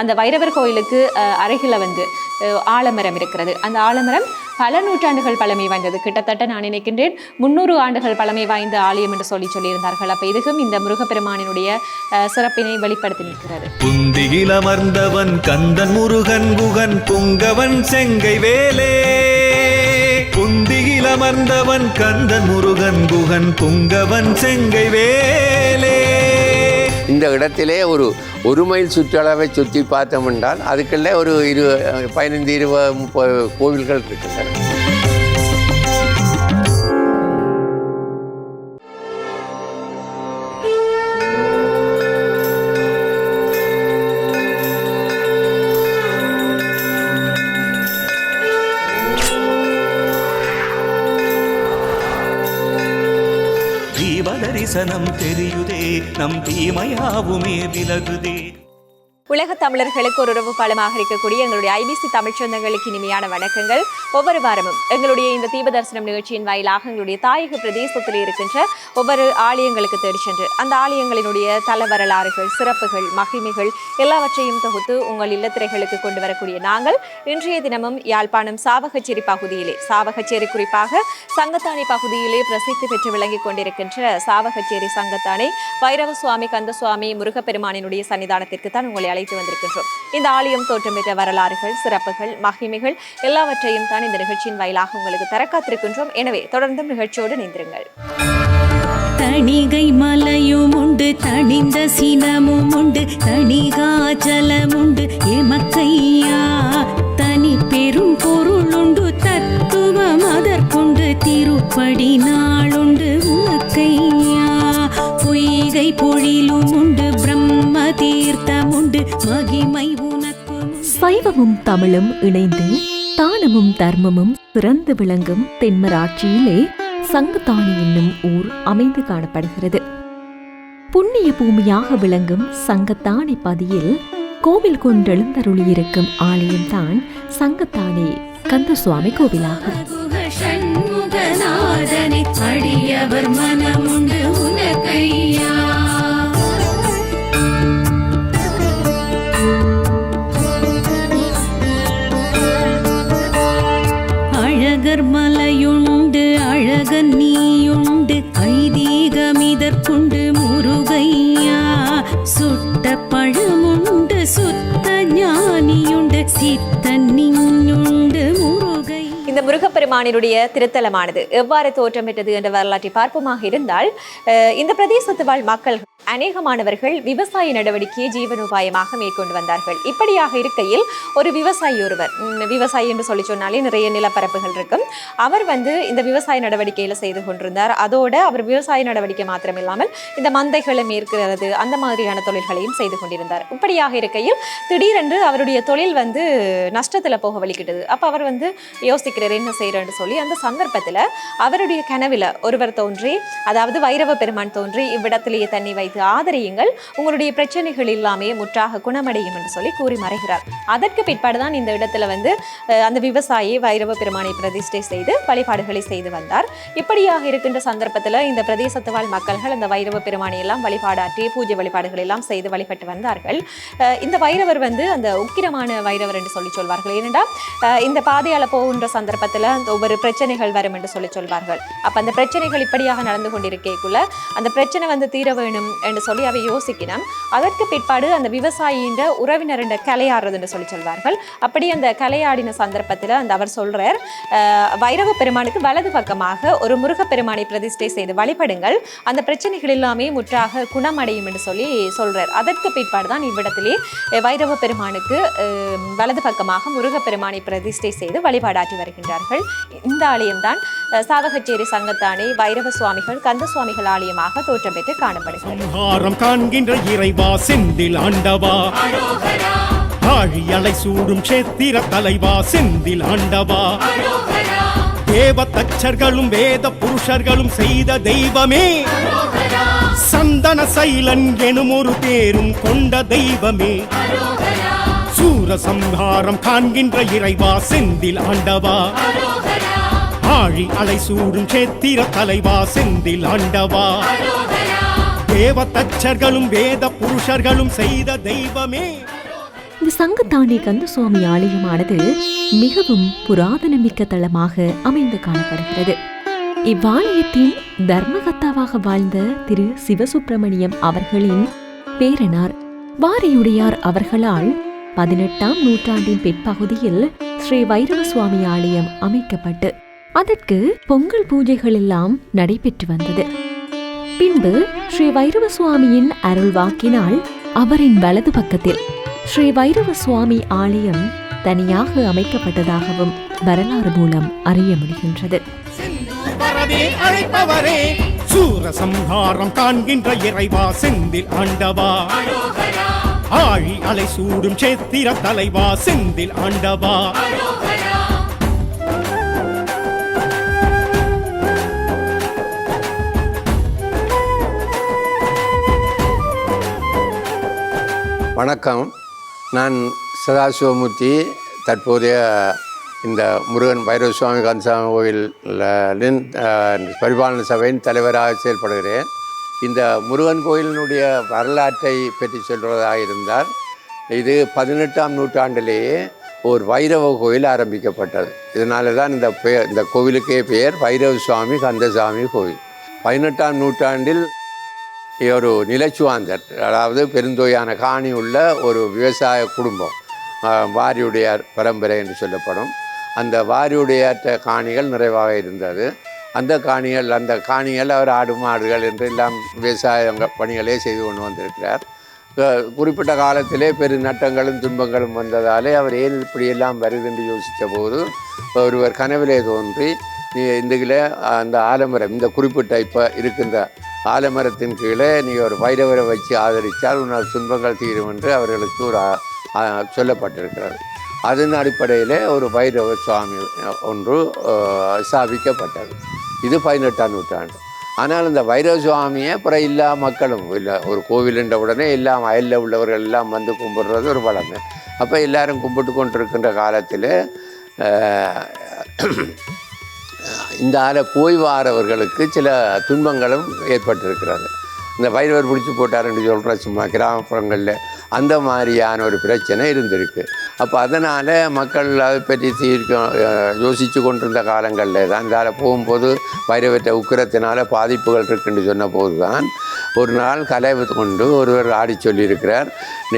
அந்த வைரவர் கோயிலுக்கு அருகில வந்து ஆலமரம் இருக்கிறது. அந்த ஆலமரம் பல நூற்றாண்டுகள் பழமை வாய்ந்தது. கிட்டத்தட்ட நான் நினைக்கின்றேன் முன்னூறு ஆண்டுகள் பழமை வாய்ந்த ஆலயம் என்று சொல்லி சொல்லியிருந்தார்கள். அப்ப இதுக்கும் இந்த முருகப்பெருமானினுடைய சிறப்பினை வெளிப்படுத்தி நிற்கிறது. புந்தியில் அமர்ந்தவன் கந்தன் முருகன் குகன் புங்கவன் செங்கை வேலே. புந்தியில் அமர்ந்தவன் கந்தன் முருகன் குகன் புங்கவன் செங்கை வேலே. இந்த இடத்திலே ஒரு ஒரு மைல் சுற்றளவை சுற்றி பார்த்தோம் என்றால் அதுக்குள்ளே ஒரு இரு பதினைந்து இருபது முப்பது கோவில்கள் இருக்கின்றன தரிசனம் தெரியுதே நம் தீமையாவுமே விலகுதே. உலக தமிழர்களுக்கு ஒரு உறவு பாலமாக இருக்கக்கூடிய எங்களுடைய ஐபிசி தமிழ்ச்சந்தங்களுக்கு இனிமையான வணக்கங்கள். ஒவ்வொரு வாரமும் எங்களுடைய இந்த தீப தரிசனம் நிகழ்ச்சியின் வாயிலாக எங்களுடைய தாயக பிரதேசத்தில் இருக்கின்ற ஒவ்வொரு ஆலயங்களுக்கு தேடி சென்று அந்த ஆலயங்களினுடைய தல வரலாறுகள் சிறப்புகள் மகிமைகள் எல்லாவற்றையும் தொகுத்து உங்கள் இல்லத்திரைகளுக்கு கொண்டு வரக்கூடிய நாங்கள் இன்றைய தினமும் யாழ்ப்பாணம் சாவகச்சேரி பகுதியிலே சாவகச்சேரி குறிப்பாக சங்கத்தானை பகுதியிலே பிரசித்தி பெற்று விளங்கிக் கொண்டிருக்கின்ற சாவகச்சேரி சங்கத்தானை வைரவ சுவாமி கந்தசுவாமி முருகப்பெருமானினுடைய சன்னிதானத்திற்கு தான் உங்களை அழைத்து வந்திருக்கின்றோம். இந்த ஆலயம் தோற்றம் பெற்ற வரலாறுகள் சிறப்புகள் மகிமைகள் எல்லாவற்றையும் தான் இந்த நிகழ்ச்சியின் வாயிலாக உங்களுக்கு தர காத்திருக்கின்றோம் எனவே தொடர்ந்தும் நிகழ்ச்சியோடு இணைந்திருங்கள். தணிகை மலையும் உண்டு தணிந்த சினமும் உண்டு தணிகாச்சலம் உண்டு. எமக்கையா தனி பெரும் பொருள் உண்டு தத்துவம் அதற்குண்டு திருப்படி நாளுண்டு உனக்கையா பொய்கை பொழிலும் உண்டு பிரம்ம தீர்த்தம் உண்டு மகிமை உனக்கு சைவமும் தமிழும் இணைந்து தானமும் தர்மமும் சிறந்து விளங்கும் தென்மராட்சியிலே சங்கத்தானி என்னும் ஊர் அமைந்து காணப்படுகிறது. புண்ணிய பூமியாக விளங்கும் சங்கத்தானி பதியில் கோவில் கொண்டெழுந்தருளியிருக்கும் ஆலயம்தான் சங்கத்தானி கந்தசுவாமி கோவிலாகும். அடியவர் மனமுண்டு இந்த முருகப்பெருமானினுடைய திருத்தலமானது எவ்வாறு தோற்றமிட்டது என்ற வரலாற்றை பார்ப்போமாக இருந்தால் இந்த பிரதேசத்து வாழ் மக்கள் அநேகமானவர்கள் விவசாய நடவடிக்கையை ஜீவனோபாயமாக மேற்கொண்டு வந்தார்கள். இப்படியாக இருக்கையில் ஒரு விவசாயி ஒருவர் விவசாயி என்று சொல்லி சொன்னாலே நிறைய நிலப்பரப்புகள் இருக்கும். அவர் வந்து இந்த விவசாய நடவடிக்கையில் செய்து கொண்டிருந்தார். அதோடு அவர் விவசாய நடவடிக்கை மாத்திரம் இல்லாமல் இந்த மந்தைகளை மேற்கிறது அந்த மாதிரியான தொழில்களையும் செய்து கொண்டிருந்தார். இப்படியாக இருக்கையில் திடீரென்று அவருடைய தொழில் வந்து நஷ்டத்தில் போக வலிக்கிட்டது அப்போ அவர் வந்து யோசிக்கிறார் என்ன செய்கிறேன்னு சொல்லி அந்த சந்தர்ப்பத்தில் அவருடைய கனவில் ஒருவர் தோன்றி அதாவது வைரவ பெருமான் தோன்றி இவ்விடத்திலேயே தண்ணி வைத்து ஆதரியுங்கள். உங்களுடைய பிரச்சனைகள் எல்லாமே முற்றாக குணமடையும் என்று சொல்லி கூறி மறைகிறார். அதற்கு பிற்பாடுதான் இந்த இடத்துல வந்து அந்த விவசாயி வைரவ பெருமானை பிரதிஷ்டை செய்து வழிபாடுகளை செய்து வந்தார். இப்படியாக இருக்கின்ற சந்தர்ப்பத்தில் இந்த பிரதேசத்து வாழ் மக்கள்கள் அந்த வைரவ பெருமானை எல்லாம் வழிபாடாற்றி பூஜை வழிபாடுகள் எல்லாம் செய்து வழிபட்டு வந்தார்கள். இந்த வைரவர் வந்து அந்த உக்கிரமான வைரவர் என்று சொல்லி சொல்வார்கள். ஏனென்றால் இந்த பாதையால போகின்ற சந்தர்ப்பத்தில் அந்த ஒவ்வொரு பிரச்சனைகள் வரும் என்று சொல்லி சொல்வார்கள். அப்போ அந்த பிரச்சனைகள் இப்படியாக நடந்து கொண்டிருக்கேக்குள்ள அந்த பிரச்சனை வந்து தீர வேணும் என்று சொல்லி அவை யோசிக்கினான் அதற்கு பிற்பாடு அந்த விவசாயியின் உறவினர் கலையாடுறது என்று சொல்லி சொல்வார்கள். அப்படி அந்த கலையாடின சந்தர்ப்பத்தில் அந்த அவர் சொல்கிறார் வைரவ பெருமானுக்கு வலது பக்கமாக ஒரு முருகப்பெருமானை பிரதிஷ்டை செய்து வழிபடுங்கள். அந்த பிரச்சனைகள் எல்லாமே முற்றாக குணமடையும் என்று சொல்லி சொல்கிறார் அதற்கு பிற்பாடு தான் இவ்விடத்திலே வைரவ பெருமானுக்கு வலது பக்கமாக முருகப்பெருமானை பிரதிஷ்டை செய்து வழிபாடாற்றி வருகின்றார்கள். இந்த ஆலயம்தான் சாவகச்சேரி சங்கத்தானே வைரவ சுவாமிகள் கந்த சுவாமிகள் ஆலயமாக தோற்றம் பெற்று காணப்படுகிறது. ஆகாரம் காண்கின்ற இறைவா செந்தில் ஆண்டவா. ஆழியலை சூடும் சேத்திர தலைவா செந்தில் ஆண்டவா. தேவ தச்சர்களும் வேத புருஷர்களும் செய்த தெய்வமே. சந்தன சைலன் எனும் ஒரு பேரும் கொண்ட தெய்வமே. சூர சம்ஹாரம் காண்கின்ற இறைவா செந்தில் ஆண்டவா. ஆழி அலை சூடும் சேத்திர தலைவா செந்தில் ஆண்டவா. தேவ தச்சர்களும் வேத புருஷர்களும் செய்த தெய்வமே. இந்த சங்கத்தானே கந்த சுவாமி ஆலயமானது மிகவும் புராதனமிக்க தளமாக அமைந்து காணப்படுகிறது. இவ்வாலயத்தின் தர்மகத்தாவாக வாழ்ந்த திரு சிவசுப்பிரமணியம் அவர்களின் பேரனார் வாரியுடையார் அவர்களால் பதினெட்டாம் நூற்றாண்டின் பிற்பகுதியில் ஸ்ரீ வைரவ சுவாமி ஆலயம் அமைக்கப்பட்டு அதற்கு பொங்கல் பூஜைகள் எல்லாம் நடைபெற்று வந்தது. பின்பு ஸ்ரீ வைரவ சுவாமியின் அருள் வாக்கினால் அவரின் வலது பக்கத்தில் ஸ்ரீ வைரவ சுவாமி ஆலயம் தனியாக அமைக்கப்பட்டதாகவும் வரலாறு மூலம் அறிய முடிகின்றது. சூரசம்ஹாரம் காண்கின்ற இறைவா செந்தில் ஆண்டவா. ஆழி அலை சூடும் சேத்திர தலைவா செந்தில் ஆண்டவா. வணக்கம். நான் சதாசிவமூர்த்தி. தற்போதைய இந்த முருகன் பைரவ சுவாமி கந்தசாமி கோயிலின் பரிபாலன சபையின் தலைவராக செயல்படுகிறேன். இந்த முருகன் கோயிலினுடைய வரலாற்றை பற்றி சொல்வதாக இருந்தால் இது பதினெட்டாம் நூற்றாண்டிலேயே ஒரு வைரவ கோயில் ஆரம்பிக்கப்பட்டது. இதனால தான் இந்த பெயர் இந்த கோவிலுக்கே பெயர் வைரவ சுவாமி கந்தசாமி கோயில் பதினெட்டாம் நூற்றாண்டில் ஒரு நிலச்சுவாந்தர் அதாவது பெருந்தொகையான காணி உள்ள ஒரு விவசாய குடும்பம். வாரியுடையார் பரம்பரை என்று சொல்லப்படும். அந்த வாரியுடையாற்ற காணிகள் நிறைவாக இருந்தது. அந்த காணிகள் அந்த காணிகள் அவர் ஆடு மாடுகள் என்று எல்லாம் விவசாய பணிகளே செய்து கொண்டு வந்திருக்கிறார். குறிப்பிட்ட காலத்திலே பெரு நட்டங்களும் துன்பங்களும் வந்ததாலே அவர் ஏன் இப்படியெல்லாம் வருது என்று யோசித்த போது ஒருவர் கனவிலே தோன்றி நீ இந்த அந்த ஆலமரம் இந்த குறிப்பிட்ட இப்போ இருக்கின்ற ஆலமரத்தின் கீழே நீ ஒரு வைரவரை வச்சு ஆதரித்தால் உன்னால் துன்பங்கள் தீரும் என்று அவர்களுக்கு ஒரு சொல்லப்பட்டிருக்கிறது. அதன் அடிப்படையில் ஒரு வைரவ சுவாமி ஒன்று ஸ்தாபிக்கப்பட்டது. இது பதினெட்டாம் நூற்றாண்டு. ஆனால் இந்த வைரவ சுவாமியை அப்புறம் எல்லா மக்களும் இல்லை ஒரு கோவிலுன்ற உடனே எல்லாம் அயலில் உள்ளவர்கள் எல்லாம் வந்து கும்பிடுறது ஒரு பழமை அப்போ எல்லாரும் கும்பிட்டு கொண்டிருக்கின்ற காலத்தில் இந்த ஆளை போய் வாரவர்களுக்கு சில துன்பங்களும் ஏற்பட்டிருக்கிறது. இந்த வைரவர் பிடிச்சி போட்டாருன்னு சொல்கிற சும்மா கிராமப்புறங்களில். அந்த மாதிரியான ஒரு பிரச்சனை இருந்திருக்கு. அப்போ அதனால் மக்கள் அதை பற்றி தீர்க்க யோசித்து கொண்டிருந்த காலங்களில் தான் இந்த போகும்போது பைரவற்ற உக்கிரத்தினால பாதிப்புகள் இருக்குன்னு சொன்ன போது தான் ஒரு நாள் கலை கொண்டு ஒருவர் ஆடி சொல்லியிருக்கிறார்.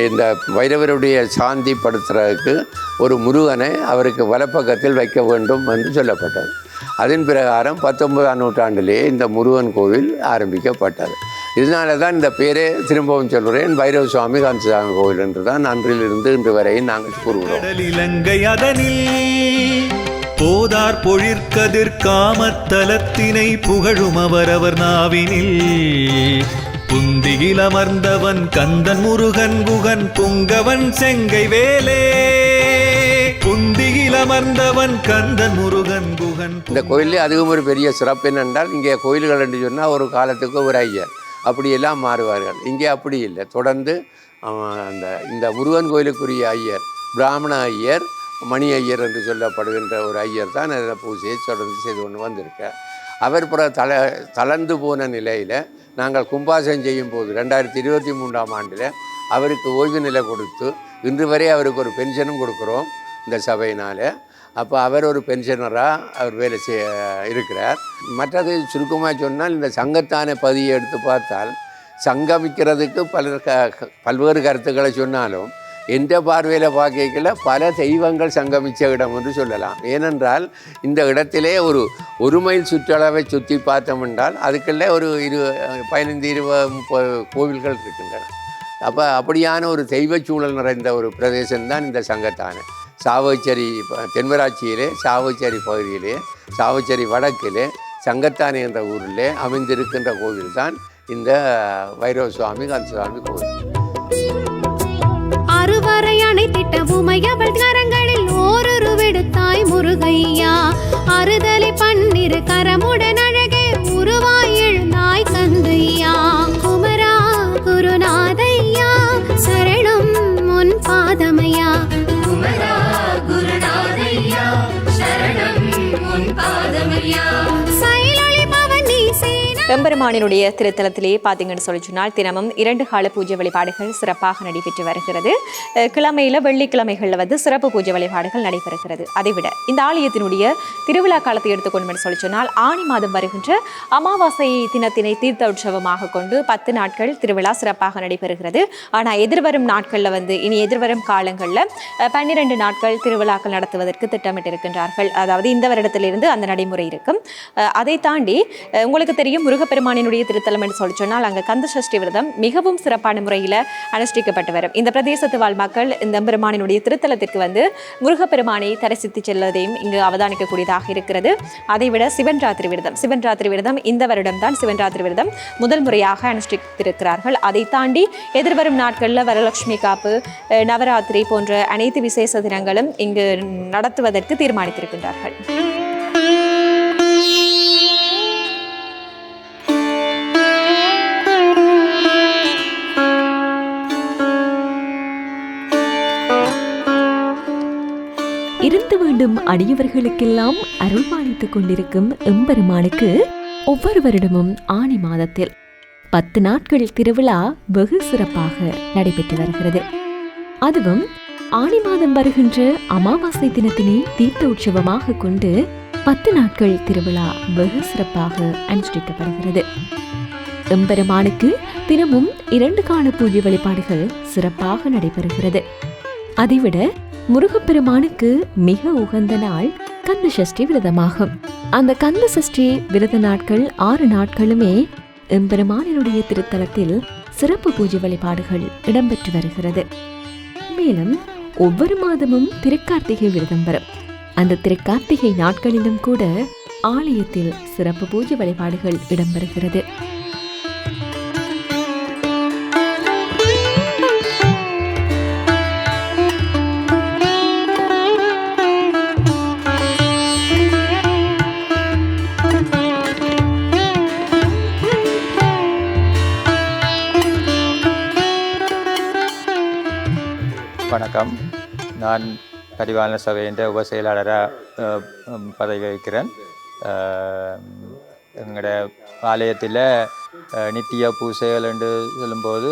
இந்த வைரவருடைய சாந்தி படுத்துறதுக்கு ஒரு முருகனை அவருக்கு வலப்பக்கத்தில் வைக்க வேண்டும் என்று சொல்லப்பட்டது. அதன் பிரகாரம் பத்தொன்பதாம் நூற்றாண்டிலே இந்த முருகன் கோவில் ஆரம்பிக்கப்பட்டது. இதனால தான் இந்த பேரே திரும்பவும் சொல்கிறேன் பைரவ சுவாமி காந்தசாமி கோவில் என்று தான் அன்றிலிருந்து இன்று வரையும் நாங்கள் கூறுகிறோம். இலங்கை அதனில் போதார் பொழிற்கதிர் காமத்தலத்தினை புகழும் அவரவர் நாவினில் புந்தியில் அமர்ந்தவன் கந்தன் முருகன் குகன் புங்கவன் செங்கை வேலே. புந்தியில் அமர்ந்தவன் கந்தன் முருகன் குகன் இந்த கோயிலே அதுவும் ஒரு பெரிய சிறப்பு என்னென்றால் இங்கே கோயில்கள் என்று சொன்னால் ஒரு காலத்துக்கு ஒரு ஐயர். அப்படியெல்லாம் மாறுவார்கள். இங்கே அப்படி இல்லை. தொடர்ந்து அந்த இந்த முருகன் கோயிலுக்குரிய ஐயர் பிராமண ஐயர் மணி ஐயர் என்று சொல்லப்படுகின்ற ஒரு ஐயர் தான் அதில் பூஜையை தொடர்ந்து செய்து கொண்டு வந்திருக்கார் அவர் பிற தள தளர்ந்து போன நிலையில் நாங்கள் கும்பாசம் செய்யும் போது ரெண்டாயிரத்தி இருபத்தி மூன்றாம் ஆண்டில் அவருக்கு ஓய்வு நிலை கொடுத்து இன்று வரை அவருக்கு ஒரு பென்ஷனும் கொடுக்குறோம் இந்த சபையினால். அப்போ அவர் ஒரு பென்ஷனராக அவர் வேலை செய்ய இருக்கிறார். மற்றது சுருக்கமாக சொன்னால் இந்த சங்கத்தான பதியை எடுத்து பார்த்தால் சங்கமிக்கிறதுக்கு பலர் க பல்வேறு கருத்துக்களை சொன்னாலும் என்ற பார்வையில் பார்க்கல பல தெய்வங்கள் சங்கமித்த இடம் என்று சொல்லலாம். ஏனென்றால் இந்த இடத்திலே ஒரு ஒரு மைல் சுற்றளவை சுற்றி பார்த்தோம் என்றால் அதுக்குள்ளே ஒரு இரு பதினைந்து இருபது முப்பது கோவில்கள் இருக்கின்றன. அப்போ அப்படியான ஒரு தெய்வச் சூழல் நிறைந்த ஒரு பிரதேசம்தான் இந்த சங்கத்தான. சாவச்சேரி தென்மராட்சியிலே சாவச்சேரி பகுதியிலே சாவச்சேரி வடக்கிலே சங்கத்தானே என்ற ஊரிலே அமைந்திருக்கின்ற கோவில் தான் இந்த வைரவ சுவாமி கந்தசுவாமி கோவில். அறுவரை அணைத்திட்ட உமையவள் கரங்களில் ஓரொரு விடுத்தாய் முருகையா. அறுதலை பன்னிரு கரமுடன் அழகே உருவாய் சரணம் முன் திருத்தலத்திலே பார்த்தீங்கன்னு சொல்லி சொன்னால் தினமும் இரண்டு கால பூஜை வழிபாடுகள் சிறப்பாக நடைபெற்று வருகிறது. கிழமையில் வெள்ளிக்கிழமைகளில் வந்து சிறப்பு பூஜை வழிபாடுகள் நடைபெறுகிறது. அதைவிட இந்த ஆலயத்தினுடைய திருவிழா காலத்தை எடுத்துக்கொண்டு சொல்லி சொன்னால் ஆணி மாதம் வருகின்ற அமாவாசை தினத்தினை தீர்த்த உற்சவமாக கொண்டு பத்து நாட்கள் திருவிழா சிறப்பாக நடைபெறுகிறது. ஆனால் எதிர்வரும் நாட்களில் வந்து இனி எதிர்வரும் காலங்களில் பன்னிரண்டு நாட்கள் திருவிழாக்கள் நடத்துவதற்கு திட்டமிட்டிருக்கின்றார்கள். அதாவது இந்த வருடத்திலிருந்து அந்த நடைமுறை இருக்கும். அதை தாண்டி உங்களுக்கு தெரியும் பெருமானினுடைய திருத்தலம் என்று சொல்லி சொன்னால் அங்கே கந்த சஷ்டி விரதம் மிகவும் சிறப்பான முறையில் அனுஷ்டிக்கப்பட்டு வரும். இந்த பிரதேசத்து வாழ் மக்கள் இந்த பெருமானினுடைய திருத்தலத்திற்கு வந்து முருகப்பெருமானை தரிசித்து செல்வதையும் இங்கு அவதானிக்கக்கூடியதாக இருக்கிறது. அதைவிட சிவன் ராத்திரி விரதம் சிவன் ராத்திரி விரதம் இந்த வருடம் தான் சிவன் ராத்திரி விரதம் முதல் முறையாக அனுஷ்டித்திருக்கிறார்கள். அதை தாண்டி எதிர்வரும் நாட்களில் வரலட்சுமி காப்பு நவராத்திரி போன்ற அனைத்து விசேஷ தினங்களும் இங்கு நடத்துவதற்கு தீர்மானித்திருக்கின்றார்கள். இருந்து வேண்டும் அடியவர்களுக்கெல்லாம் அருள்பாலித்துக் கொண்டிருக்கும் எம்பெருமானுக்கு ஒவ்வொரு வருடமும் ஆணி மாதத்தில் பத்து நாட்கள் திருவிழா வெகு சிறப்பாக நடைபெற்று வருகிறது. அதுவும் ஆணி மாதம் வருகின்ற அமாவாசை தினத்தினை தீர்த்த உற்சவமாக கொண்டு பத்து நாட்கள் திருவிழா வெகு சிறப்பாக அனுஷ்டிக்கப்படுகிறது. எம்பெருமானுக்கு தினமும் இரண்டு கால பூஜை வழிபாடுகள் சிறப்பாக நடைபெறுகிறது. அதைவிட முருகப்பெருமானுக்கு மிக உகந்த நாள் கந்த சஷ்டி விரதமாகும். அந்த கந்த சஷ்டி விரத நாட்கள் ஆறு நாட்களுமே எம்பெருமானினுடைய திருத்தலத்தில் சிறப்பு பூஜை வழிபாடுகள் இடம்பெற்று வருகிறது. மேலும் ஒவ்வொரு மாதமும் திருக்கார்த்திகை விரதம் வரும். அந்த திருக்கார்த்திகை நாட்களிலும் கூட ஆலயத்தில் சிறப்பு பூஜை வழிபாடுகள் இடம்பெறுகிறது. வணக்கம். நான் பரிபாலன சபையின் உப செயலாளராக பதவி வகிக்கிறேன் எங்களோட ஆலயத்தில் நித்திய பூசைகள் என்று சொல்லும்போது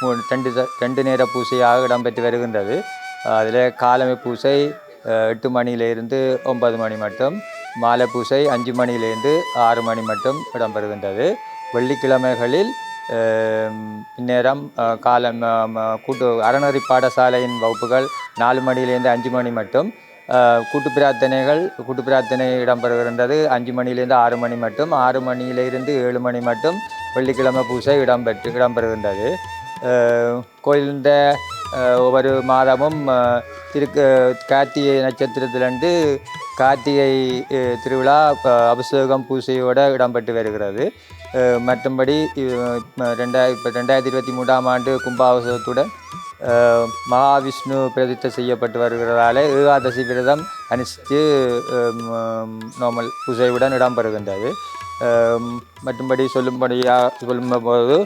மூணு- ரெண்டு ரெண்டு நேர பூசையாக இடம்பெற்று வருகின்றது. அதில் காலமை பூசை எட்டு மணியிலிருந்து ஒன்பது மணி மட்டும் மாலை பூசை அஞ்சு மணியிலிருந்து ஆறு மணி மட்டும் இடம்பெறுகின்றது. வெள்ளிக்கிழமைகளில் இந்நேரம் காலம் கூட்டு அறநெறி பாடசாலையின் வகுப்புகள் நாலு மணியிலேருந்து அஞ்சு மணி மட்டும் கூட்டு பிரார்த்தனைகள் கூட்டு பிரார்த்தனை இடம்பெறுகின்றது அஞ்சு மணியிலேருந்து ஆறு மணி மட்டும் ஆறு மணியிலிருந்து ஏழு மணி மட்டும் வெள்ளிக்கிழமை பூசை இடம்பெற்று இடம்பெறுகின்றது கோயிலிருந்த ஒவ்வொரு மாதமும் திரு திருக்கு கார்த்திகை நட்சத்திரத்திலிருந்து கார்த்திகை திருவிழா அபிஷேகம் பூசையோடு இடம்பெற்று வருகிறது மற்றபடி மற்றும்படி ரெண்டாயிர இப்போ ரெண்டாயிரத்தி இருபத்தி மூன்றாம் ஆண்டு கும்பாவசத்துடன் மகாவிஷ்ணு பிரதித்த செய்யப்பட்டு வருகிறதால ஏகாதசி விரதம் அனுஷ்டித்து நார்மல் பூஜையுடன் இடம்பெறுகின்றது. மற்றும்படி சொல்லும்படியாக சொல்லும்போது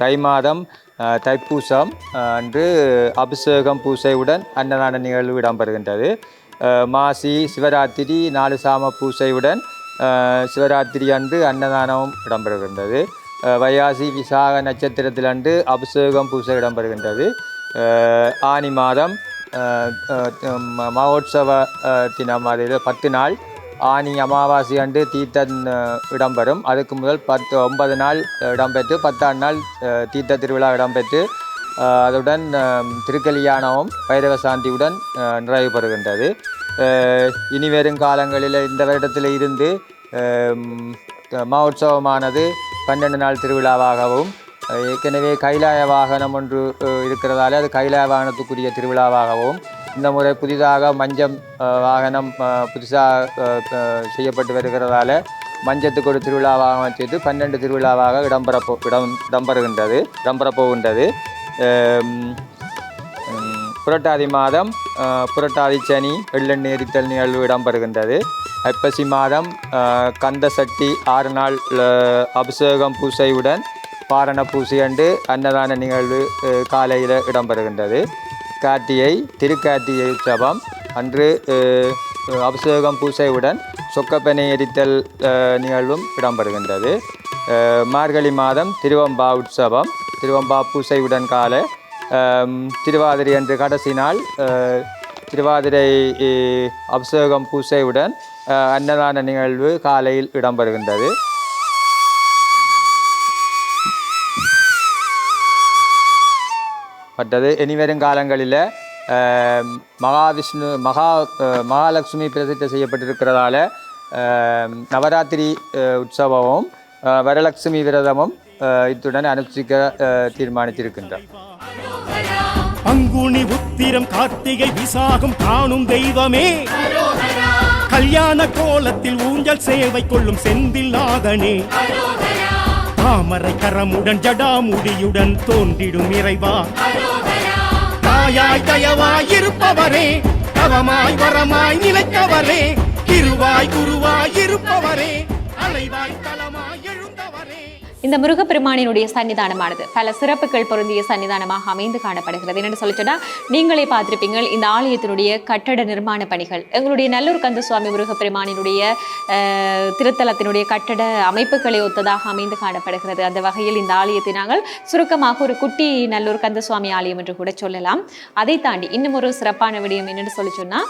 தை மாதம் தைப்பூசம் அன்று அபிஷேகம் பூசையுடன் அன்னதான நிகழ்வு இடம்பெறுகின்றது. மாசி சிவராத்திரி நாலு சாம பூசையுடன் சிவராத்திரி அன்று அன்னதானமும் இடம்பெறுகின்றது. அஹ், வைகாசி விசாக நட்சத்திரத்தில் அன்று அபிஷேகம் பூசை இடம்பெறுகின்றது. ஆனி மாதம் மகோத்சவ தினம் அதில் பத்து நாள். ஆனி அமாவாசை அன்று தீர்த்தம் இடம்பெறும். அதுக்கு முதல் பத்து ஒன்பது நாள் இடம்பெற்று பத்தாம் நாள் தீர்த்த திருவிழா இடம்பெற்று அதுடன் திருக்கல்யாணமும் பைரவ சாந்தியுடன் நிறைவு பெறுகின்றது. இனி வரும் காலங்களில் இந்த வருடத்தில் இருந்து மகோத்சவமானது பன்னெண்டு நாள் திருவிழாவாகவும் ஏற்கனவே கைலாய வாகனம் ஒன்று இருக்கிறதால அது கைலாய வாகனத்துக்குரிய திருவிழாவாகவும் இந்த முறை புதிதாக மஞ்சம் வாகனம் புதுசாக செய்யப்பட்டு வருகிறதால மஞ்சத்துக்கு ஒரு திருவிழாவாக செய்து பன்னெண்டு திருவிழாவாக இடம்பெறப்போ இடம் இடம்பெறுகின்றது இடம்பெறப்போகின்றது. புரட்டாதி மாதம் புரட்டாதி சனி வெள்ளெண்ணெய் எரித்தல் நிகழ்வு இடம்பெறுகின்றது ஐப்பசி மாதம் கந்த சட்டி ஆறு நாள் அபிஷேகம் பூசையுடன் பாரண பூசை அன்று அன்னதான நிகழ்வு காலையில் இடம்பெறுகின்றது கார்த்திகை திருக்கார்த்திகை உற்சவம் அன்று அபிஷேகம் பூசையுடன் சொக்கப்பனை எரித்தல் நிகழ்வும் இடம்பெறுகின்றது மார்கழி மாதம் திருவம்பா உற்சவம் திருவம்பா பூசையுடன் கால திருவாதிரை அன்று கடைசி நாள் திருவாதிரை அபிஷேகம் பூசையுடன் அன்னதான நிகழ்வு காலையில் இடம்பெறுகின்றது. மற்றது இனிவரும் காலங்களில் மகாவிஷ்ணு மகா மகாலட்சுமி பிரதிஷ்டை செய்யப்பட்டிருக்கிறதால நவராத்திரி உற்சவமும் வரலட்சுமி விரதமும் இத்துடன் அனுஷ்டிக்க தீர்மானித்திருக்கின்றார். பங்குனி உத்திரம் கார்த்திகை விசாகம் காணும் தெய்வமே. கல்யாண கோலத்தில் ஊஞ்சல் சேவை கொள்ளும் செந்தில் நாதனே. தாமரை கரமுடன் ஜடாமுடியுடன் தோன்றிடும் இறைவா. தாயாய் தயவாய் இருப்பவரே தவமாய் வரமாய் நிலைத்தவரே இருவாய் குருவாய் இருப்பவரே அலைவாய் இந்த முருகப்பெருமானினுடைய சன்னிதானமானது. பல சிறப்புகள் பொருந்திய சன்னிதானமாக அமைந்து காணப்படுகிறது. என்னென்னு சொல்லிட்டோன்னா நீங்களே பார்த்துருப்பீங்க இந்த ஆலயத்தினுடைய கட்டட நிர்மாண பணிகள். எங்களுடைய நல்லூர் கந்த சுவாமி முருகப்பெருமானினுடைய திருத்தலத்தினுடைய கட்டட அமைப்புகளை ஒத்ததாக அமைந்து காணப்படுகிறது. அந்த வகையில் இந்த ஆலயத்தை நாங்கள் சுருக்கமாக ஒரு குட்டி நல்லூர் கந்த சுவாமி ஆலயம் என்று கூட சொல்லலாம். அதை தாண்டி இன்னும் ஒரு சிறப்பான விடயம் என்னென்னு சொல்லி சொன்னால்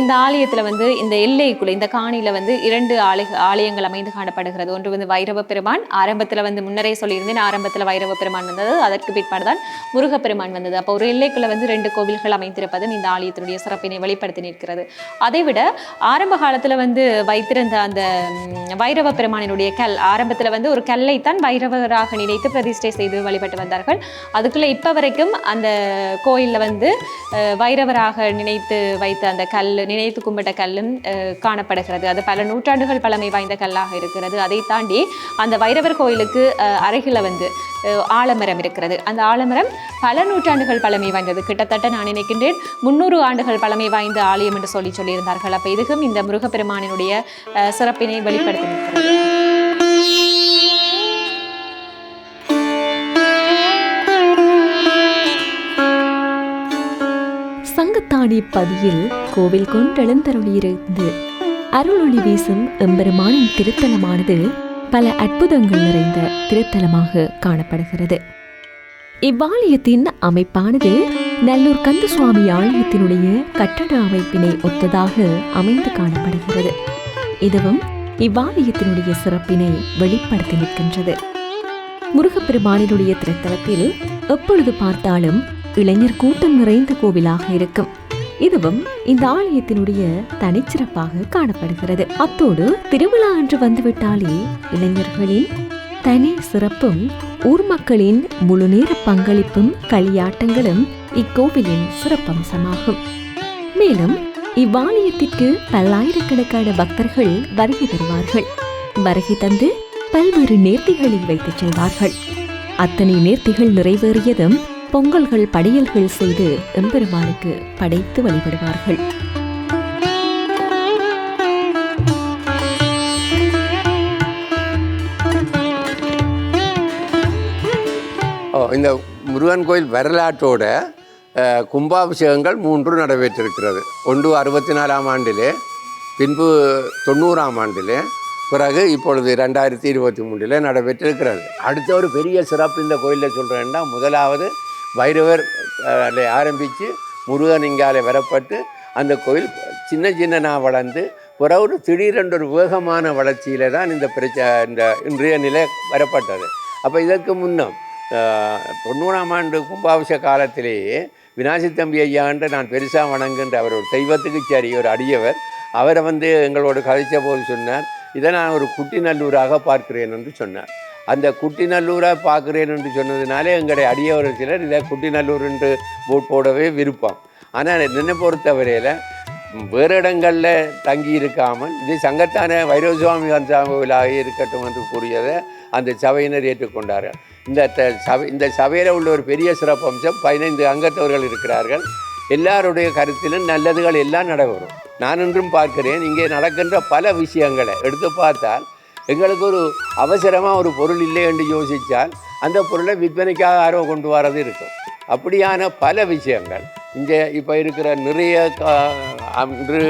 இந்த ஆலயத்தில் வந்து இந்த எல்லைக்குள்ள இந்த காணியில் வந்து இரண்டு ஆலய ஆலயங்கள் அமைந்து காணப்படுகிறது. ஒன்று வந்து வைரவ பெருமான் ஆரம்பத்தில் வந்து முன்னரே சொல்லியிருந்தேன் ஆரம்பத்தில் வைரவ பெருமான் வந்தது அதற்கு பிற்பாடு தான் முருகப்பெருமான் வந்தது. அப்போ ஒரு எல்லைக்குள்ள வந்து ரெண்டு கோவில்கள் அமைந்திருப்பதும் இந்த ஆலயத்தினுடைய சிறப்பினை வெளிப்படுத்தி நிற்கிறது. அதை விட ஆரம்ப காலத்தில் வந்து வைத்திருந்த அந்த வைரவ பெருமானினுடைய கல் ஆரம்பத்தில் வந்து ஒரு கல்லை தான் வைரவராக நினைத்து பிரதிஷ்டை செய்து வழிபட்டு வந்தார்கள். அதுக்குள்ள இப்போ வரைக்கும் அந்த கோயிலில் வந்து வைரவராக நினைத்து வைத்த அந்த கல் நினைத்து கும்பிட்ட கல்லும் காணப்படுகிறது. அது பல நூற்றாண்டுகள் பழமை வாய்ந்த கல்லாக இருக்கிறது. அதை தாண்டி அந்த வைரவர் கோயில் கோயிலுக்கு அருகில் வந்து ஆலமரம் இருக்கிறது. அந்த ஆலமரம் பல நூற்றாண்டுகள் பழமை வாய்ந்தது. கிட்டத்தட்ட நான் நினைக்கின்றேன் முன்னூறு ஆண்டுகள் பழமை வாய்ந்த ஆலயம் என்று சொல்லி சொல்லியிருந்தார்கள். அப்போ இதுக்கும் இந்த முருகப்பெருமானினுடைய சிறப்பினை வெளிப்படுத்தி நிற்கிறது சங்கத்தாடி பதியில் கோவில் கொண்டெழுந்தருளியிருந்து அருளொளி வீசும் எம்பெருமானின் திருத்தலமானது பல அற்புதங்கள் நிறைந்த திருத்தலமாக காணப்படுகிறது. இவ்வாலயத்தின் அமைப்பானது நல்லூர் கந்தசுவாமி ஆலயத்தினுடைய கட்டட அமைப்பினை ஒத்ததாக அமைந்து காணப்படுகிறது. இதுவும் இவ்வாலயத்தினுடைய சிறப்பினை வெளிப்படுத்தி நிற்கின்றது. முருகப்பெருமானினுடைய திருத்தலத்தில் எப்பொழுது பார்த்தாலும் இளைஞர் கூட்டம் நிறைந்த கோவிலாக இருக்கும். இதுவும் இந்த ஆலயத்தினுடைய தனிச்சிறப்பாக காணப்படுகிறது. அத்தோடு திருவிழா அன்று வந்துவிட்டாலே இளைஞர்களின் தனி சிறப்பும் ஊர் மக்களின் முழுநேர பங்களிப்பும் களியாட்டங்களும் இக்கோவிலின் சிறப்பம்சமாகும். மேலும் இவ்வாலயத்திற்கு பல்லாயிரக்கணக்கான பக்தர்கள் வருகை தருவார்கள். வருகை தந்து பல்வேறு நேர்த்திகளை வைத்துச் செல்வார்கள். அத்தனை நேர்த்திகள் நிறைவேறியதும் பொங்கல்கள் படையல்கள் செய்து எம்பெருமானுக்கு படைத்து வழிபடுவார்கள். ஓ இந்த முருகன் கோயில் வரலாற்றோட கும்பாபிஷேகங்கள் மூன்று நடைபெற்றிருக்கிறது ஒன்று அறுபத்தி நாலாம் ஆண்டிலே பின்பு தொண்ணூறாம் ஆண்டிலே பிறகு இப்பொழுது ரெண்டாயிரத்தி இருபத்தி மூன்றில் நடைபெற்றிருக்கிறது. அடுத்த ஒரு பெரிய சிறப்பு இந்த கோயிலில் சொல்கிறேன்னா முதலாவது வைரவர் அதை ஆரம்பித்து முருகன் இங்காலே வரப்பட்டு அந்த கோயில் சின்ன சின்னனாக வளர்ந்து பிறகு ஒரு திடீரென்று ஒரு வேகமான வளர்ச்சியில் தான் இந்த பிரச்ச இந்த இன்றைய நிலை வரப்பட்டது. அப்போ இதற்கு முன்னம் தொண்ணூறாம் ஆண்டு கும்பாபிஷ காலத்திலேயே வினாசி தம்பி ஐயாண்டு நான் பெருசாக வணங்குன்ற அவர் ஒரு தெய்வத்துக்கு சரி ஒரு அடியவர். அவரை வந்து எங்களோட கதைச்ச போது சொன்னார் இதை நான் ஒரு குட்டி நல்லூராக பார்க்கிறேன் என்று சொன்னார். அந்த குட்டிநல்லூரை பார்க்குறேன் என்று சொன்னதுனாலே எங்களுடைய அடியவர் சிலர் இதை குட்டிநல்லூர் என்று போட் போடவே விருப்பம். ஆனால் என்னை பொறுத்தவரையில் வேறு இடங்களில் தங்கி இருக்காமல் இது சங்கத்தான வைரவசுவாமி சுவாமி கோவிலாக இருக்கட்டும் என்று கூறியதை அந்த சபையினர் ஏற்றுக்கொண்டார்கள். இந்த த- சபை இந்த சபையில் உள்ள ஒரு பெரிய சிறப்பம்சம் பதினைந்து அங்கத்தவர்கள் இருக்கிறார்கள். எல்லாருடைய கருத்திலும் நல்லதுகள் எல்லாம் நடைபெறும் நான் இன்றும் பார்க்கிறேன் இங்கே நடக்கின்ற பல விஷயங்களை எடுத்து பார்த்தால் எங்களுக்கு ஒரு அவசரமாக ஒரு பொருள் இல்லை என்று யோசித்தால் அந்த பொருளை விற்பனைக்காக யாரோ கொண்டு வரது இருக்கும். அப்படியான பல விஷயங்கள். இங்கே இப்போ இருக்கிற நிறைய அன்று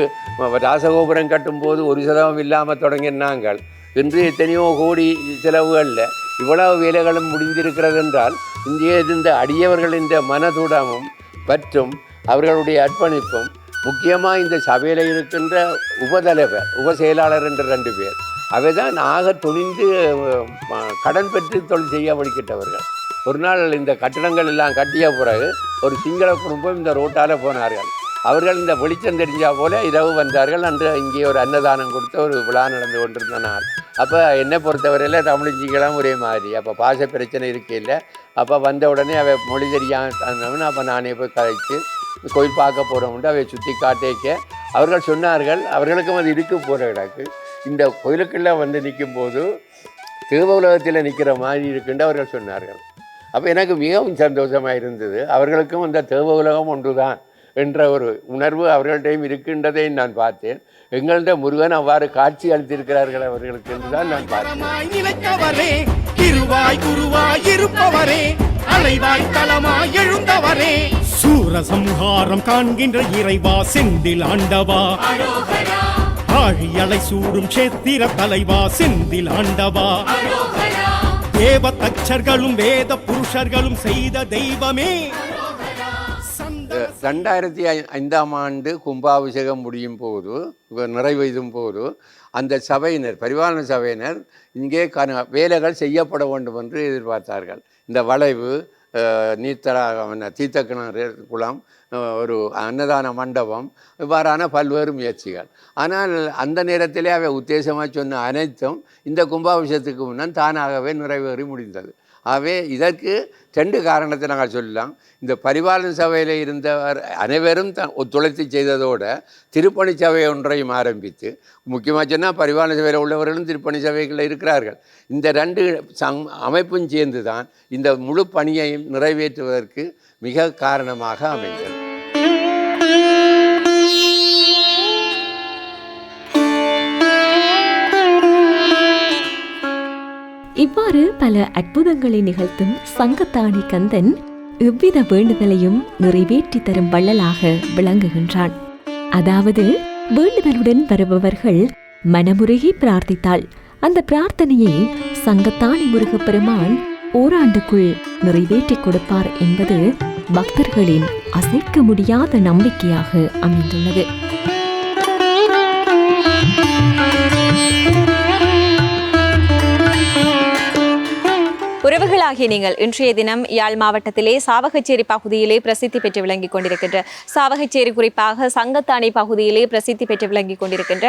ராசகோபுரம் கட்டும்போது ஒரு சதவம் இல்லாமல் தொடங்கினாங்கள் இன்று எத்தனையோ கோடி செலவுகளில் இவ்வளவு வேலைகளும் முடிந்திருக்கிறது என்றால் இங்கே இருந்த அடியவர்களின் மனதுடமும் பற்றும் அவர்களுடைய அர்ப்பணிப்பும் முக்கியமாக இந்த சபையில் இருக்கின்ற உபதலைவர் உப செயலாளர் என்ற ரெண்டு பேர். அவை தான் ஆக துணிந்து கடன் பெற்று தொழில் செய்ய வழிகிட்டவர்கள். ஒரு நாள் இந்த கட்டடங்கள் எல்லாம் கட்டிய பிறகு ஒரு சிங்கள குடும்பம் இந்த ரோட்டால் போனார்கள். அவர்கள் இந்த வெளிச்சம் தெரிஞ்சா போல இரவு வந்தார்கள். அன்று இங்கே ஒரு அன்னதானம் கொடுத்த ஒரு விழா நடந்து கொண்டிருந்த நாள் அப்போ என்னை பொறுத்தவரையில் தமிழ் சிங்களம் ஒரே மாதிரி. அப்போ பாச பிரச்சனை இருக்கையில் அப்போ வந்த உடனே அவை மொழி தெரியாமல் அப்போ நானே போய் கழித்து கோயில் பார்க்க போகிறோம்ட்டு அவை சுற்றி காட்டேக்க. அவர்கள் சொன்னார்கள். அவர்களுக்கும் அது இருக்கு போகிற கிடக்கு இந்த கோயிலுக்குள்ளே வந்து நிற்கும்போது தேவ உலகத்தில் நிற்கிற மாதிரி இருக்குன்னு அவர்கள் சொன்னார்கள். அப்போ எனக்கு மிகவும் சந்தோஷமாக இருந்தது. அவர்களுக்கும் அந்த தேவ உலகம் ஒன்றுதான் என்ற ஒரு உணர்வு அவர்கள்டையும் இருக்கின்றதை நான் பார்த்தேன். எங்கள்கிட்ட முருகன் அவ்வாறு காட்சி அளித்திருக்கிறார்கள் அவர்களுக்கு என்று தான் நான் பார்த்தேன். கிருவாய் குருவாய் இருப்பவரே அலைவாய் தலமாய் எழுந்தவரே. சூரசம்ஹாரம் காண்கின்ற இறைவா செந்தில் ஆண்டவா. ஆழியலை சூடும் சேத்திர தலைவா செந்தில் ஆண்டவா. தேவ தச்சர்களும் வேத புருஷர்களும் செய்த தெய்வமே. ரெண்டாயிரத்தி ஐந்தாம் ஆண்டு கும்பாபிஷேகம் முடியும் போது இவ நிறைவெய்தும் போது அந்த சபையினர் பரிபாலன சபையினர் இங்கே வேலைகள் செய்யப்பட வேண்டும் என்று எதிர்பார்த்தார்கள். இந்த வளைவு நீத்தரா நீர்த்தடா குளம் ஒரு அன்னதான மண்டபம் இவ்வாறான பல்வேறு முயற்சிகள். ஆனால் அந்த நேரத்திலே அவை உத்தேசமாக சொன்ன அனைத்தும் இந்த கும்பாபிஷத்துக்கு முன்னால் தானாகவே நிறைவேறி முடிந்தது. ஆகவே இதற்கு ரெண்டு காரணத்தை நாங்கள் சொல்லலாம். இந்த பரிபாலன சபையில் இருந்தவர் அனைவரும் த ஒத்துழைத்து செய்ததோடு திருப்பணி சபை ஒன்றையும் ஆரம்பித்து முக்கியமாக சொன்னால் பரிபாலன சபையில் உள்ளவர்களும் திருப்பணி சபைகளில் இருக்கிறார்கள். இந்த ரெண்டு சங் அமைப்பும் சேர்ந்து தான் இந்த முழு பணியையும் நிறைவேற்றுவதற்கு மிக காரணமாக அமைந்தது. இவ்வாறு பல அற்புதங்களை நிகழ்த்தும் சங்கத்தாணி கந்தன் எவ்வித வேண்டுதலையும் நிறைவேற்றி தரும் வள்ளலாக விளங்குகின்றான். அதாவது வேண்டுதலுடன் வருபவர்கள் மனமுருகி பிரார்த்தித்தாள் அந்த பிரார்த்தனையை சங்கத்தாணி முருகப் பெருமான் ஓராண்டுக்குள் நிறைவேற்றிக் கொடுப்பார் என்பது பக்தர்களின் அசைக்க முடியாத நம்பிக்கையாக அமைந்துள்ளது. உறவுகளாகிய நீங்கள் இன்றைய தினம் யாழ் மாவட்டத்திலே சாவகச்சேரி பகுதியிலே பிரசித்தி பெற்று விளங்கிக் கொண்டிருக்கின்ற சாவகச்சேரி குறிப்பாக சங்கத்தானை பகுதியிலே பிரசித்தி பெற்று விளங்கிக் கொண்டிருக்கின்ற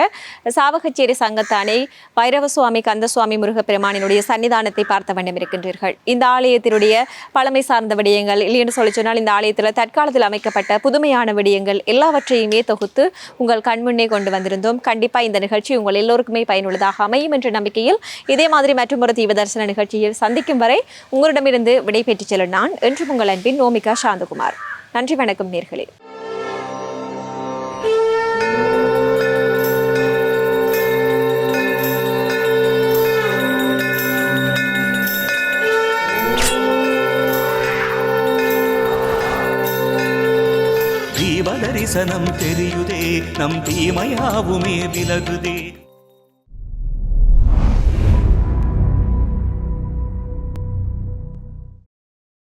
சாவகச்சேரி சங்கத்தானை வைரவசுவாமி கந்தசுவாமி முருகப்பெருமானினுடைய சன்னிதானத்தை பார்த்த வண்ணம் இருக்கின்றீர்கள். இந்த ஆலயத்தினுடைய பழமை சார்ந்த விடயங்கள் இல்லை என்று சொல்லி சொன்னால் இந்த ஆலயத்தில் தற்காலத்தில் அமைக்கப்பட்ட புதுமையான விடயங்கள் எல்லாவற்றையுமே தொகுத்து உங்கள் கண்முன்னே கொண்டு வந்திருந்தோம். கண்டிப்பாக இந்த நிகழ்ச்சி உங்கள் எல்லோருக்குமே பயனுள்ளதாக அமையும் என்ற நம்பிக்கையில் இதே மாதிரி மற்றொரு தீவதர்சன நிகழ்ச்சியில் சந்திக்கும் வரை உங்களிடமிருந்து விடைபெற்றுச் செல்ல நான் என்று உங்கள் அன்பின் நோமிகா சாந்தகுமார். நன்றி வணக்கம் நேர்களே. தரிசனம் தெரியுதே நம் தீமையாவுமே விலகுதே.